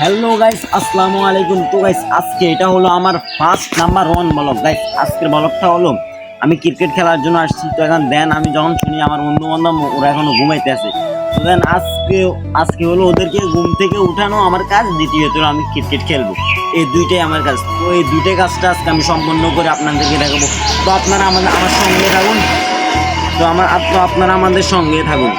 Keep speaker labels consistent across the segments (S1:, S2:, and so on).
S1: Hello guys, আসসালামু আলাইকুম। তো গাইস, আজকে এটা হলো আমার first number one blog guys, আজকের ব্লগটা হলো, আমি ক্রিকেট খেলার জন্য আসছি। তো এখন দেন, আমি যখন শুনি আমার বন্ধু বান্ধব ওরা এখনও ঘুমাইতে আছে। তো দেন, আজকে আজকে হলো ওদেরকে ঘুম থেকে উঠানো আমার কাজ, দ্বিতীয়ত আমি ক্রিকেট খেলব। এই দুইটাই আমার কাজ। তো এই দুইটাই কাজটা আজকে আমি সম্পন্ন করে আপনাদেরকে দেখাবো। তো আপনারা আমাদের আমার সঙ্গে থাকুন। তো আমার আপনারা আমাদের সঙ্গে থাকুন।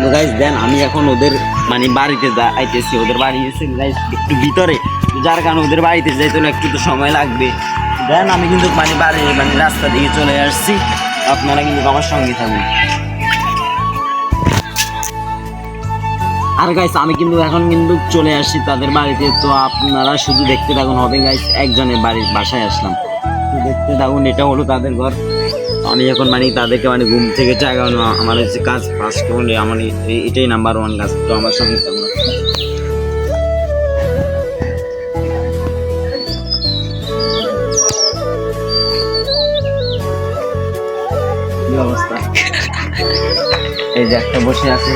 S1: তো গাইজ দেন আমি এখন ওদের মানে বাড়িতে আইতেছি, ওদের বাড়ি এসে গাইজ একটু ভিতরে। যার কারণে ওদের বাড়িতে যাইতে হলে একটু তো সময় লাগবে। দেন আমি কিন্তু মানে বাড়ি মানে রাস্তা দিকে চলে আসছি। আপনারা কিন্তু আমার সঙ্গে থাকুন। আর গাইস আমি কিন্তু এখন কিন্তু চলে আসছি তাদের বাড়িতে। তো আপনারা শুধু দেখতে থাকুন, হবে গাইস একজনের বাড়ির বাসায় আসলাম। দেখতে থাকুন, এটা হলো তাদের ঘর। আমি এখন মানে তাদেরকে মানে ঘুম থেকে জাগানো আমার হচ্ছে কাজ ফার্স্ট করলে আমার এটাই নাম্বার ওয়ান কাজ, তো আমার সঙ্গে অবস্থা? এই যে একটা বসে আছে।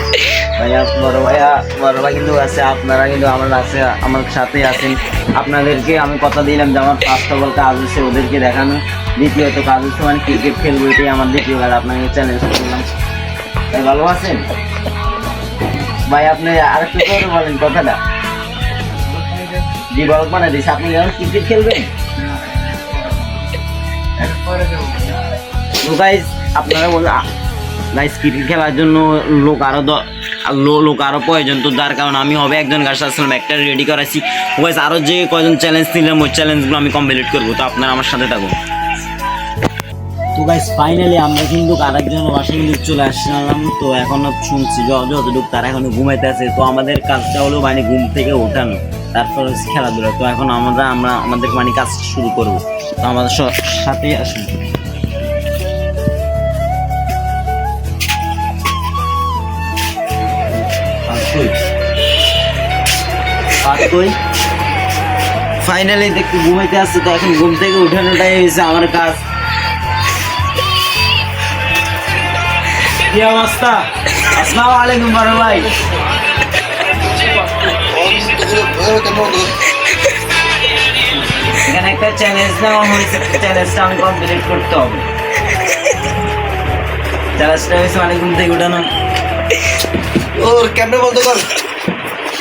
S1: ভাইয়া বড় ভাইয়া বড় ভাই কিন্তু আছে আপনারা কিন্তু আমার আছে আমার সাথে আছেন। আপনাদেরকে আমি কথা দিলাম যে আমার ফার্স্ট অফ অল কাজ হচ্ছে ওদেরকে দেখানো। দ্বিতীয়ত কাজ হচ্ছে মানে ক্রিকেট খেলব এটাই আমার দ্বিতীয় কাজ আপনাকে চ্যালেঞ্জ করলাম। ভাই ভালো আছেন? ভাই আপনি আরেকটু করে বলেন কথাটা। জি বল মানে দিস আপনি যখন ক্রিকেট খেলবেন? তো আপনারা বলে গাইজ ক্রিকেট খেলার জন্য লোক আরও দ- লো- লোক আরও প্রয়োজন। তো যার কারণে আমি হবে একজন গাছ আসলাম একটা রেডি করাইছি। গাইজ আরও যে কয়জন চ্যালেঞ্জ নিলাম, ওই চ্যালেঞ্জগুলো আমি কমপ্লিট করব। তো আপনারা আমার সাথে থাকুন। তো গাইজ ফাইনালি আমরা কিন্তু আরেকজন বাসায় কিন্তু চলে আসলাম। তো এখনও শুনছি যতটুকু তারা এখনও ঘুমাইতে আছে। তো আমাদের কাজটা হলো মানে ঘুম থেকে ওঠানো, তারপর হচ্ছে খেলাধুলা। তো এখন আমরা আমরা আমাদের মানে কাজ শুরু করব। তো আমাদের স- ফাইনালি দেখতে ঘুমাইতে আসছে, তো এখন ঘুম থেকে উঠানোটাই হয়েছে আমার কাজ। কি অবস্থা? আলাইকুম ভাই। এখানে একটা চ্যালেঞ্জ হয়েছে চ্যালেঞ্জটা আমি হয়েছে ঘুম থেকে উঠানো।
S2: ওর ক্যামেরা বন্ধ কর।